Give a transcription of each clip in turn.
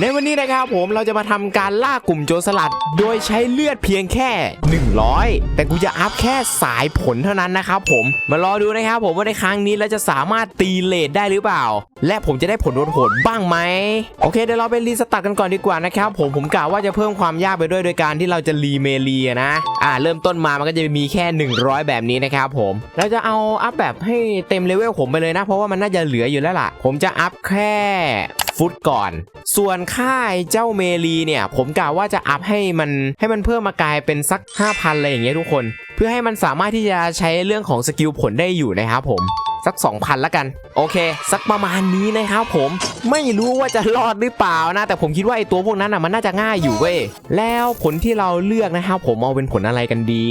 ในวันนี้นะครับผมเราจะมาทำการล่ากลุ่มโจรสลัด โดยใช้เลือดเพียงแค่ 100 แต่กูจะอัพแค่สายผลเท่านั้นนะครับผมมารอดูนะครับผมว่าในครั้งนี้เราจะสามารถตีเลดได้หรือเปล่า และผมจะได้ผลโหดบ้างไหมโอเคเดี๋ยวเราไปรีสตาร์ทกันก่อนดีกว่านะครับผมผมกะว่าจะเพิ่มความยากไปด้วยโดยการที่เราจะรีเมลีนะอ่าเริ่มต้นมามันก็จะมีแค่ 100 แบบนี้นะครับผมเราจะเอาอัพแบบให้เต็มเลเวลผมไปเลยนะ เพราะว่ามันน่าจะเหลืออยู่แล้วล่ะ ผมจะอัพแค่ฟุตก่อน ส่วนค่ายเจ้าเมลีเนี่ย ผมกะว่าจะอัพให้มันให้มันเพิ่มมากลายเป็นสัก 5,000อะไรอย่างเงี้ยทุกคน เพื่อให้มันสามารถที่จะใช้เรื่องของสกิลผลได้อยู่นะครับผม สัก 2,000ละกัน โอเค สักประมาณนี้นะครับผมไม่รู้ว่าจะรอดหรือเปล่านะ แต่ผมคิดว่าไอตัวพวกนั้นอะมันน่าจะง่ายอยู่เว้ยแล้วผลที่เราเลือกนะครับผมเอาเป็นผลอะไรกันดี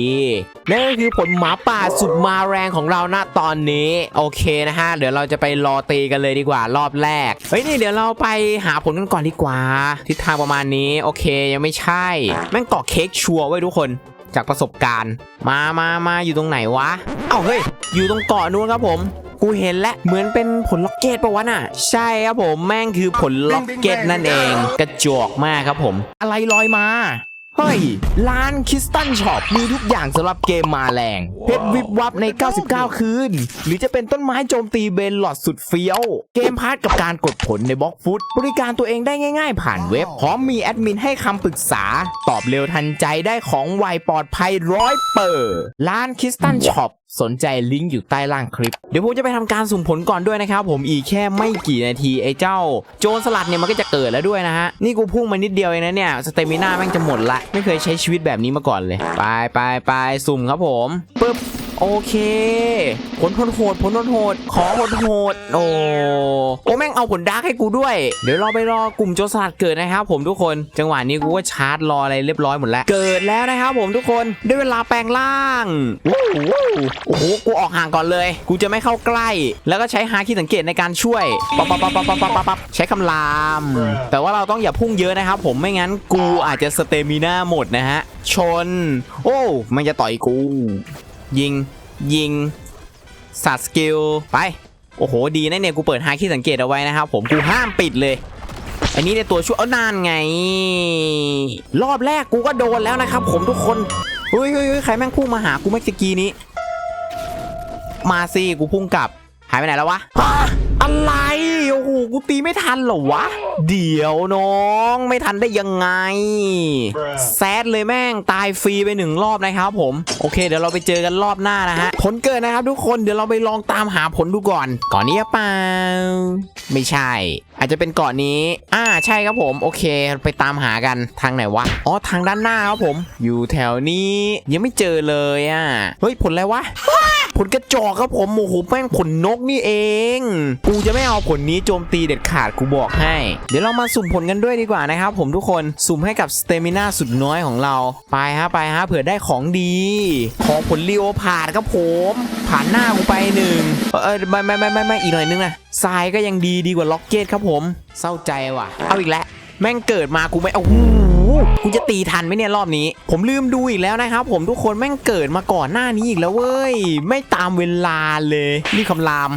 นั่นก็คือผลหมาป่าสุดมาแรงของเราณตอนนี้ โอเคนะฮะเดี๋ยวเราจะไปรอตีกันเลยดีกว่ารอบแรกเฮ้ยนี่เดี๋ยวเราไปหาผลกันก่อนดีกว่า ทิศทางประมาณนี้ โอเคยังไม่ใช่ แม่งเกาะเค้กชัวร์ไว้ทุกคน จากประสบการณ์ มามามาอยู่ตรงไหนวะ เอ้าเฮ้ย อยู่ตรงเกาะนู้นครับผมกูเห็นแล้วเหมือนเป็นผลล็อกเก็ตปะวะน่ะ ใช่ครับผมแม่งคือผลล็อกเก็ตนั่นเอง กระจอกมากครับผม อะไรลอยมา เฮ้ย ร้านคิสตันช็อปมีทุกอย่างสำหรับเกมมาแรง เพชรวิบวับใน 99 คืน หรือจะเป็นต้นไม้โจมตีเบนหลอดสุดเฟี้ยว เกมพาร์ทกับการกดผลในบล็อกฟุต บริการตัวเองได้ง่ายๆ ผ่านเว็บ พร้อมมีแอดมินให้คำปรึกษา ตอบเร็วทันใจได้ของไวปลอดภัยร้อยเปอร์ร้านคิสตันช็อป สนใจลิงก์อยู่ใต้ล่างคลิป เดี๋ยวผมจะไปทำการสุ่มผลก่อนด้วยนะครับผมอีกแค่ไม่กี่นาทีไอ้เจ้า โจรสลัดเนี่ยมันก็จะเกิดแล้วด้วยนะฮะ นี่กูพุ่งมานิดเดียวเองนะเนี่ยสเตมิน่าแม่งจะหมดละ ไม่เคยใช้ชีวิตแบบนี้มาก่อนเลย ไปไปไปสุ่มครับผมปึ๊บ โอเค ผลโหดผลโหดขอผลโหดโอ้โอ้แม่งเอาผลดาร์กให้กูด้วย เดี๋ยวเราไปรอกลุ่มโจรสลัดเกิดนะครับผมทุกคนจังหวะนี้กูก็ชาร์จรออะไรเรียบร้อยหมดแล้ว เกิดแล้วนะครับผมทุกคนได้เวลาแปลงร่างโอ้โหกูออกห่างก่อนเลย กูจะไม่เข้าใกล้ แล้วก็ใช้ฮาคิสังเกตในการช่วยปั๊บปั๊บปั๊บปั๊บปั๊บปั๊บปั๊บใช้คำราม แต่ว่าเราต้องอย่าพุ่งเยอะนะครับผมไม่งั้นกูอาจจะสเตมิน่าหมดนะฮะชน โอ้มันจะต่อยกู ยิง ยิงสัตว์สกิลไป โอ้โห ดีนะเนี่ย กูเปิดฮาคิสังเกตเอาไว้นะครับผมกูห้ามปิดเลย อันนี้ในตัวช่วยเอานานไง รอบแรกกูก็โดนแล้วนะครับผมทุกคนเฮ้ยเฮ้ยเฮ้ยใครแม่งพุ่งมาหากูเมื่อกี้นี้ มาสิกูพุ่งกลับ หายไปไหนแล้ววะอะไร โอ้โหกูตีไม่ทันเหรอวะ เดี๋ยวน้องไม่ทันได้ยังไง แซดเลยแม่งตายฟรีไปหนึ่งรอบนะครับผม โอเค เดี๋ยวเราไปเจอกันรอบหน้านะฮะ ผลเกิดนะครับทุกคนเดี๋ยวเราไปลองตามหาผลดูก่อน ก่อนนี้หรือเปล่า ไม่ใช่ อาจจะเป็นเกาะนี้ อ่าใช่ครับผม โอเค ไปตามหากันทางไหนวะ อ๋อทางด้านหน้าครับผม อยู่แถวนี้ ยังไม่เจอเลยอะ เฮ้ยผลอะไรวะผลกระจอกครับผมโอ้โหแม่งผลนกนี่เอง กูจะไม่เอาผลนี้โจมตีเด็ดขาดกูบอกให้ เดี๋ยวเรามาสุ่มผลกันด้วยดีกว่านะครับผมทุกคนสุ่มให้กับสเตมิน่าสุดน้อยของเรา ไปฮะไปฮะเผื่อได้ของดี ของผลลีโอพาดครับผม ผ่านหน้ากูไปหนึ่งเออไม่ไม่ไม่ไม่ไม่อีกหน่อยนึงนะทรายก็ยังดีดีกว่าล็อกเก็ตครับผม เศร้าใจว่ะ เอาอีกแล้วแม่งเกิดมากูไม่เอ้าหูกูจะตีทันไหมเนี่ยรอบนี้ ผมลืมดูอีกแล้วนะครับผมทุกคนแม่งเกิดมาก่อนหน้านี้อีกแล้วเว้ย ไม่ตามเวลาเลยรีบคำราม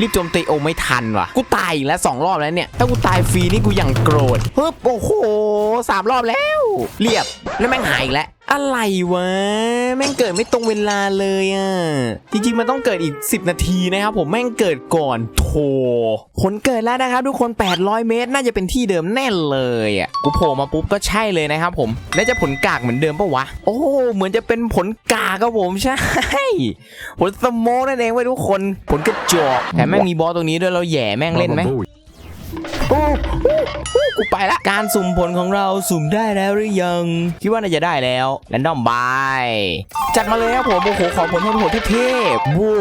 รีบโจมตีโอไม่ทันว่ะ กูตายอีกแล้วสองรอบแล้วเนี่ย ถ้ากูตายฟรีนี่กูอย่างโกรธฮึบโอ้โหสามรอบแล้ว เรียบแล้วแม่งหายอีกแล้ว อะไรวะ แม่งเกิดไม่ตรงเวลาเลยอะ จริงๆ มันต้องเกิดอีก 10 นาทีนะครับผมแม่งเกิดก่อนโถผลเกิดแล้วนะครับทุกคน 800 เมตร น่าจะเป็นที่เดิมแน่เลยอะกูโผล่มาปุ๊บก็ใช่เลยนะครับผม แล้วจะผลกากเหมือนเดิมปะวะ โอ้ เหมือนจะเป็นผลกากครับผมใช่ ผลสโมกนั่นเองไว้ทุกคน ผลกระจอกแถมแม่งมีบอสตรงนี้ด้วยเราแย่แม่งเล่นไหม กูไปละ การสุ่มผลของเราสุ่มได้แล้วหรือยัง คิดว่าน่าจะได้แล้วแรนดอมบายจัดมาเลยครับผมโอ้โหขอผลโหดเทพๆว้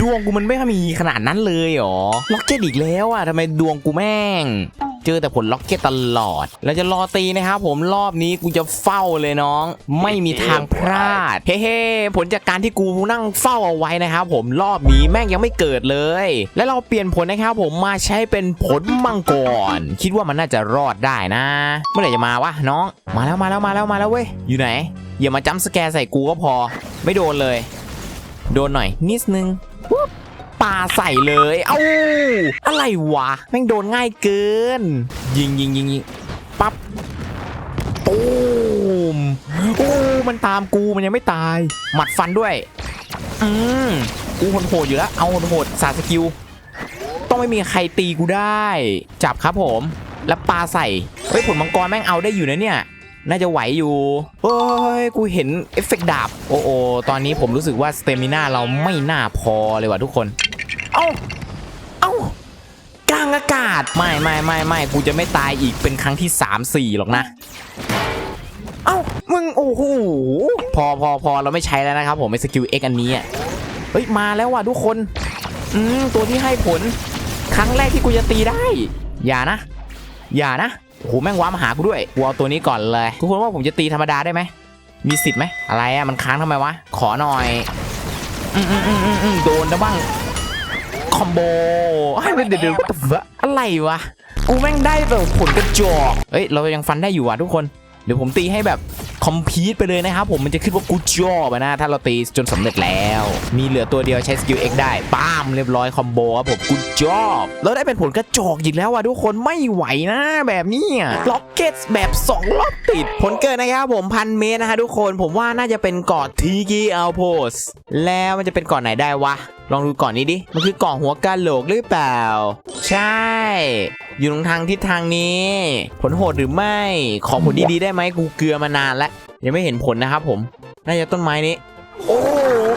ดวงกูมันไม่มีขนาดนั้นเลยหรอล็อกเก็ตอีกแล้วอะทำไมดวงกูแม่ง เจอแต่ผลล็อกเก็ตตลอดเราจะรอตีนะครับผมรอบนี้กูจะเฝ้าเลยน้อง ไม่มีทางพลาด เฮ้ๆผลจากการที่กูนั่งเฝ้าเอาไว้นะครับผมรอบนี้แม่งยังไม่เกิดเลย และเราเปลี่ยนผลนะครับผมมาใช้เป็นผลมังกรคิดว่ามันน่าจะรอดได้นะ เมื่อไหร่จะมาวะน้อง มาแล้วมาแล้วมาแล้วมาแล้วเว้ยอยู่ไหนอย่ามาจัมป์สแกร์ใส่กูก็พอ ไม่โดนเลย โดนหน่อยนิดนึงปุ๊บ ปาใส่เลย เอ้า อะไรวะ แม่งโดนง่ายเกิน ยิงยิงยิงยิงปั๊บตูมโอ้มันตามกูมันยังไม่ตาย หมัดฟันด้วย อืมกูโหดๆอยู่แล้ว เอาโหดๆสาสกิล ต้องไม่มีใครตีกูได้ จับครับผม แล้วปลาใส่ เฮ้ยผลมังกรแม่งเอาได้อยู่นะเนี่ย น่าจะไหวอยู่เฮ้ย กูเห็นเอฟเฟกต์ดาบ โอ้โอตอนนี้ผมรู้สึกว่าสเตมิน่าเราไม่น่าพอเลยว่ะทุกคน เอ้า เอ้ากลางอากาศ ไม่ไม่ไม่ไม่กูจะไม่ตายอีกเป็นครั้งที่3 4หรอกนะ เอ้า มึง โอ้โห พอพอพอเราไม่ใช้แล้วนะครับผมไอ้สกิล X อันนี้อะเฮ้ย มาแล้วว่ะทุกคน อืม ตัวที่ให้ผล ครั้งแรกที่กูจะตีได้ อย่านะ อย่านะโอ้โหแม่งว้ามาหากูด้วยกูเอาตัวนี้ก่อนเลย ทุกคนว่าผมจะตีธรรมดาได้ไหม มีสิทธิ์ไหม อะไรอะมันค้างทำไมวะ ขอหน่อย อืมอืมอืมอืมอืมโดนนะบ้าง คอมโบให้เดี๋ยวเดี๋ยวอะไรวะ กูแม่งได้แบบผลกระจอกเอ้ย เรายังฟันได้อยู่ว่ะทุกคน เดี๋ยวผมตีให้แบบคอมพีทไปเลยนะครับผมมันจะขึ้นว่ากูจอบอะนะ ถ้าเราตีจนสำเร็จแล้ว มีเหลือตัวเดียวใช้สกิล X ได้ป้ามเรียบร้อยคอมโบครับผมกูจอบแล้วได้เป็นผลกระจอกอีกแล้วว่ะทุกคนไม่ไหวนะ แบบนี้ล็อกเก็ตแบบ2รอบติด ผลเกิดนะครับผมพันเมตรนะฮะทุกคนผมว่าน่าจะเป็นเกาะทีกีอัลโพสแล้วมันจะเป็นเกาะไหนได้วะลองดูก่อนนี้ดิ มันคือก่อหัวกะโหลกหรือเปล่า ใช่ อยู่ตรงทางทิศทางนี้ ผลโหดหรือไม่ ขอผลดีๆได้ไหมกูเกลือมานานแล้วยังไม่เห็นผลนะครับผม น่าจะต้นไม้นี้ โอ้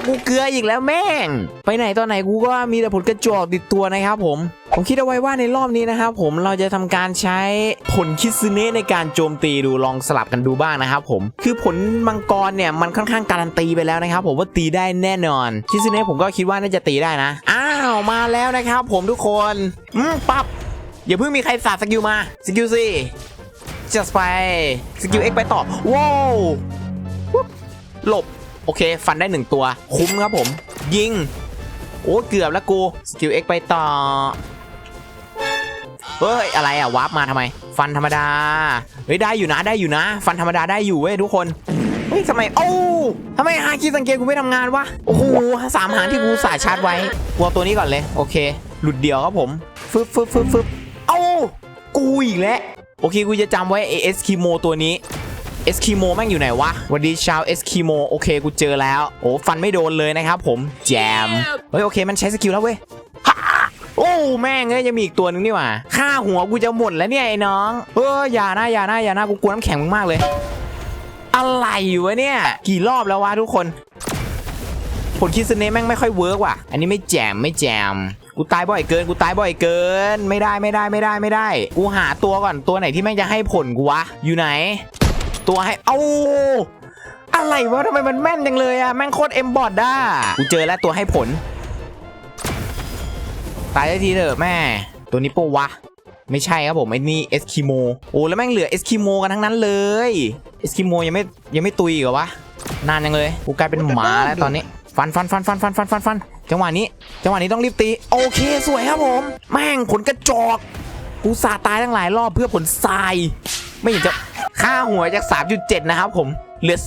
กูเกลืออีกแล้วแม่ง ไปไหนตอนไหนกูก็มีแต่ผลกระจอกติดตัวนะครับผม ผมคิดเอาไว้ว่าในรอบนี้นะครับผมเราจะทำการใช้ผลคิซึเนะในการโจมตีดูลองสลับกันดูบ้างนะครับผม คือผลมังกรเนี่ยมันค่อนข้างการันตีไปแล้วนะครับผมว่าตีได้แน่นอน คิซึเนะผมก็คิดว่าน่าจะตีได้นะ อ้าวมาแล้วนะครับผมทุกคนอืมปับอย่าเพิ่งมีใครสาดสกิลมาสกิลสิจัสไปสกิลเอ็กไปต่อว้าวหลบ โอเค ฟันได้หนึ่งตัว คุ้มครับผม ยิง โอ้เกือบแล้วกูสกิลเอ็กไปต่อ เฮ้ย อะไรอะวาร์ปมาทำไม ฟันธรรมดา เฮ้ย ได้อยู่นะได้อยู่นะ ฟันธรรมดาได้อยู่เว้ยทุกคนเฮ้ยทำไมโอ้ทำไมฮาคิสังเกตกูไม่ทำงานวะ โอ้โหสามหางที่กูสายชาร์จไว้กลัวตัวนี้ก่อนเลย โอเค หลุดเดียวครับผมฟึบฟึบฟึบฟึบเอ้ากูอีกแล้ว โอเค กูจะจำไว้เอสคิโมตัวนี้ เอสคิโมแม่งอยู่ไหนวะวัสดีชาวเอสคิโมโอเคกูเจอแล้วโอ้ฟันไม่โดนเลยนะครับผมแจมเฮ้ยโอเคมันใช้สกิลแล้วเว้ยโอ้แม่งเอ้ยยังมีอีกตัวหนึงนี่หว่าค่าหัวกูจะหมดแล้วเนี่ยไอ้น้องเอออย่านะอย่านะอย่านะกูกลัวน้ำแข็งมากเลย อะไรอยู่วะเนี่ย กี่รอบแล้ววะทุกคน ผลคิดสเน่แม่งไม่ค่อยเวิร์กว่ะ อันนี้ไม่แจมไม่แจมกูตายบ่อยเกินกูตายบ่อยเกิน ไม่ได้ไม่ได้ไม่ได้ไม่ได้ กูหาตัวก่อนตัวไหนที่แม่งจะให้ผลกูวะอยู่ไหน ตัวให้เอาอะไรวะทำไมมันแม่นจังเลยอะแม่งโคตรเอ็มบอดด้ากูเจอแล้วตัวให้ผล ตายได้ทีเถอะแม่ ตัวนี้ปะวะ ไม่ใช่ครับผมไอ้นี่เอสคิโมโอ้แล้วแม่งเหลือเอสคิโมกันทั้งนั้นเลยเอสคิโมยังไม่ยังไม่ตุยเหรอวะนานยังเลยกูกลายเป็นหมาแล้วตอนนี้ฟันฟันฟันฟันฟันฟันฟันฟันจังหวะนี้ จังหวะนี้ต้องรีบตี โอเคสวยครับผม แม่งผลกระจอก กูสาตายตั้งหลายรอบเพื่อผลทราย ไม่เห็นจะค่าหัวจาก 3.7 นะครับผม เหลือ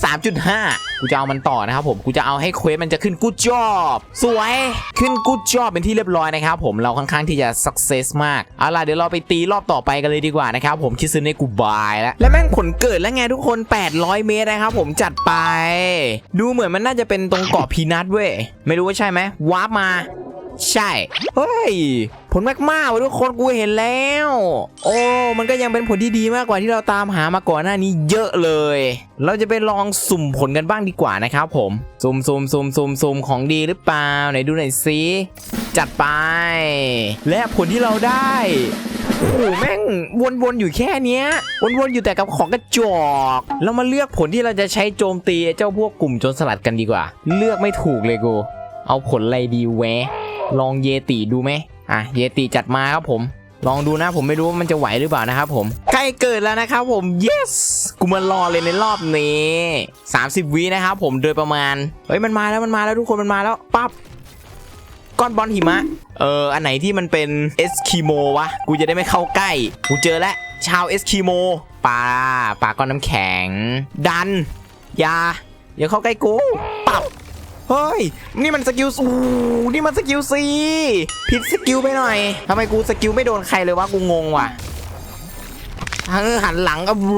3.5 กูจะเอามันต่อนะครับผม กูจะเอาให้เควสมันจะขึ้นกูจอบสวย ขึ้นกูจอบเป็นที่เรียบร้อยนะครับผม เราค่อนข้างที่จะ success มาก เอาล่ะเดี๋ยวเราไปตีรอบต่อไปกันเลยดีกว่านะครับผม คิดซึเนกูบายแล้ว และแม่งผลเกิดแล้วไงทุกคน 800 เมตรนะครับผมจัดไป ดูเหมือนมันน่าจะเป็นตรงเกาะพีนัทเว้ย ไม่รู้ว่าใช่ไหมวาร์ปมา ใช่ เฮ้ย ผลมากๆว่ะทุกคนกูเห็นแล้ว โอ้ มันก็ยังเป็นผลที่ดีมากกว่าที่เราตามหามาก่อนหน้านี้เยอะเลย เราจะไปลองสุ่มผลกันบ้างดีกว่านะครับผม สุ่มสุ่มสุ่มสุ่มสุ่มของดีหรือเปล่า ไหนดูหน่อยสิจัดไป และผลที่เราได้โอ้โหแม่งวนๆอยู่แค่เนี้ย วนๆอยู่แต่กับของกระจอกเรามาเลือกผลที่เราจะใช้โจมตีเจ้าพวกกลุ่มโจรสลัดกันดีกว่า เลือกไม่ถูกเลยกู เอาผลอะไรดีแวะ ลองเยติดูไหมอะเยติจัดมาครับผม ลองดูนะผมไม่รู้ว่ามันจะไหวหรือเปล่านะครับผมใกล้เกิดแล้วนะครับผม yes กูมารอเลยในรอบนี้ 30วินะครับผมโดยประมาณเฮ้ยมันมาแล้วมันมาแล้วทุกคนมันมาแล้วปั๊บก้อนบอลหิมะ เออ อันไหนที่มันเป็นเอสคิโมวะ กูจะได้ไม่เข้าใกล้ กูเจอแล้ว ชาวเอสคิโมปลาปลาก้อนน้ำแข็ง ดัน ยาอย่าเข้าใกล้กู ปับ เฮ้ย นี่มันสกิลสูนี่มันสกิลซีผิดสกิลไปหน่อยทำไมกูสกิลไม่โดนใครเลยวะกูงงว่ะทั้งหันหลังกับโบ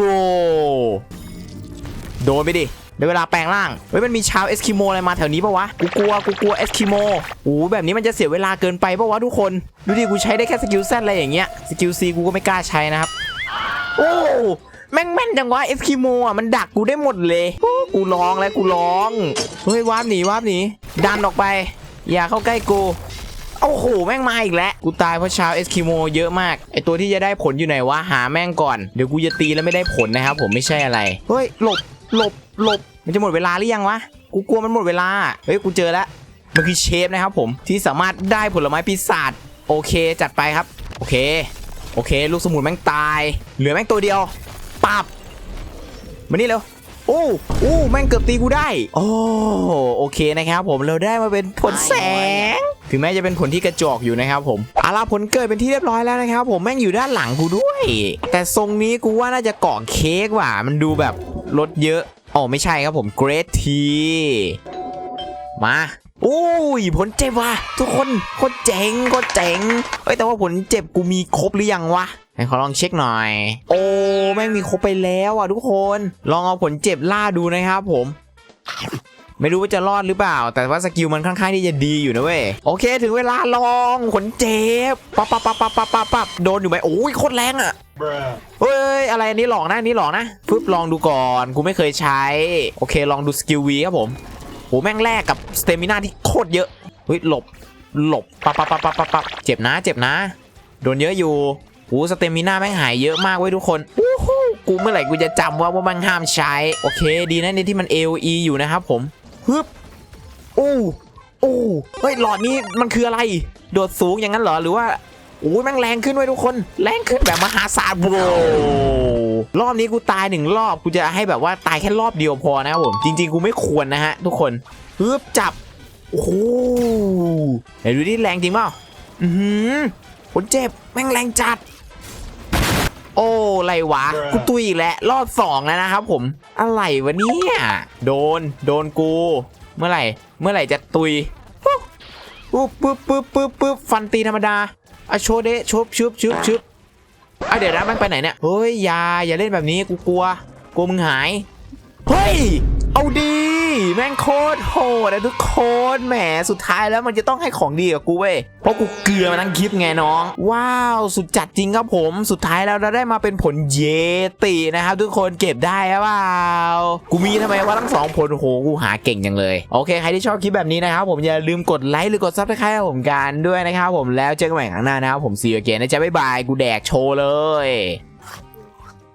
โดนไปดิเดี๋ยวเวลาแปลงร่าง เฮ้ยมันมีชาวเอสคิโมอะไรมาแถวนี้ปะวะ กูกลัว กูกลัวเอสคิโมโอ้แบบนี้มันจะเสียเวลาเกินไปปะวะทุกคน ดูดิ กูใช้ได้แค่สกิลแซดอะไรอย่างเงี้ย สกิลซีกูก็ไม่กล้าใช้นะครับ โอ้ แม่งแม่นจังวะเอสคิโมอะมันดักกูได้หมดเลยกูร้องแล้วกูร้องเฮ้ยวาร์ปหนีวาร์ปหนีดันออกไป อย่าเข้าใกล้กูโอ้โหแม่งมาอีกแล้ว กูตายเพราะชาวเอสคิโมเยอะมากไอตัวที่จะได้ผลอยู่ไหนวะหาแม่งก่อนเดี๋ยวกูจะตีแล้วไม่ได้ผลนะครับผมไม่ใช่อะไรเฮ้ยหลบหลบหลบมันจะหมดเวลาหรือยังวะกูกลัวมันหมดเวลาเฮ้ยกูเจอแล้วมันคือเชฟนะครับผมที่สามารถได้ผลไม้ปีศาจโอเคจัดไปครับ โอเค โอเค ลูกสมุนแม่งตาย เหลือแม่งตัวเดียว ปับมานี่เร็วโอ้โอ้แม่งเกือบตีกูได้ โอ้โอเคนะครับผมเราได้มาเป็นผลแสง ถึงแม้จะเป็นผลที่กระจอกอยู่นะครับผมอาลาผลเกิดเป็นที่เรียบร้อยแล้วนะครับผมแม่งอยู่ด้านหลังกูด้วย แต่ทรงนี้กูว่าน่าจะเกาะเค้กว่ะ มันดูแบบลดเยอะอ๋อไม่ใช่ครับผมเกรดทีมาโอ้ยผลเจ็บว่ะทุกคนโคตรเจ๋งโคตรเจ๋งเอ้ยแต่ว่าผลเจ็บกูมีครบหรือยังวะ ไหนขอลองเช็คหน่อย โอ้แม่งมีครบไปแล้วอะทุกคน ลองเอาผลเจ็บล่าดูนะครับผมไม่รู้ว่าจะรอดหรือเปล่า แต่ว่าสกิลมันค่อนข้างที่จะดีอยู่นะเว้ย โอเค ถึงเวลาลองขนเจ็บปั๊บปั๊บปั๊บปั๊บปั๊บปั๊บปั๊บโดนอยู่ไหมโอ้ยโคตรแรงอะเฮ้ย อะไรอันนี้หลอกนะอันนี้หลอกนะฟึบลองดูก่อน กูไม่เคยใช้ โอเค ลองดูสกิลวีครับผมโหแม่งแรกกับสเตมิน่าที่โคตรเยอะเฮ้ยหลบหลบปั๊บปั๊บปั๊บปั๊บปั๊บเจ็บนะ เจ็บนะ โดนเยอะอยู่ หสเตมินาแม่งหายเยอะมากเว้ยทุกคนวู้ฮู้กูเมื่อไหร่กูจะจำว่าว่ามันห้ามใช้ โอเค ดีนะในที่มัน AOE อยู่นะครับผมฮึบอู้อู้เฮ้ยหลอดนี้มันคืออะไร โดดสูงอย่างนั้นเหรอหรือว่าโอ้ยแม่งแรงขึ้นเว้ยทุกคน แรงขึ้นแบบมหาศาลโบรรอบนี้กูตายหนึ่งรอบกูจะให้แบบว่าตายแค่รอบเดียวพอนะครับผม จริง ๆ กูไม่ควรนะฮะ ทุกคนฮึบจับโอ้โหไหนดูดิแรงจริงเปล่าอือหือคนเจ็บแม่งแรงจัด โอ้ไรวะ กูตุยอีกแล้วรอบสองแล้วนะครับผม อะไรวะเนี่ย โดน โดนกู เมื่อไหร่ เมื่อไหร่จะตุยปุ๊บปุ๊บปุ๊บปุ๊บปุ๊บปุ๊บฟันตีธรรมดาอะโชว์เดะชุบชุบชุบชุบอะเดี๋ยวนะมันไปไหนเนี่ย เฮ้ยอย่าอย่าเล่นแบบนี้กูกลัว กลัวมึงหาย เฮ้ย เอาดี แม่งโคตรโหดนะทุกคนแหมสุดท้ายแล้วมันจะต้องให้ของดีกับกูเว้ยเพราะกูเกลือมาทั้งคลิปไงน้อง ว้าวสุดจัดจริงครับผมสุดท้ายแล้วเราได้มาเป็นผลเยตินะครับทุกคนเก็บได้หรือเปล่ากูมีทำไมว่าทั้งสองผลโหกูหาเก่งจังเลย โอเคใครที่ชอบคลิปแบบนี้นะครับผมอย่าลืมกดไลค์หรือกดซับสไครต์ผมกันด้วยนะครับผมแล้วเจอกันใหม่ครั้งหน้านะครับผมซีโอเกนนะจ๊ะบ๊ายบายกูแดกโชว์เลย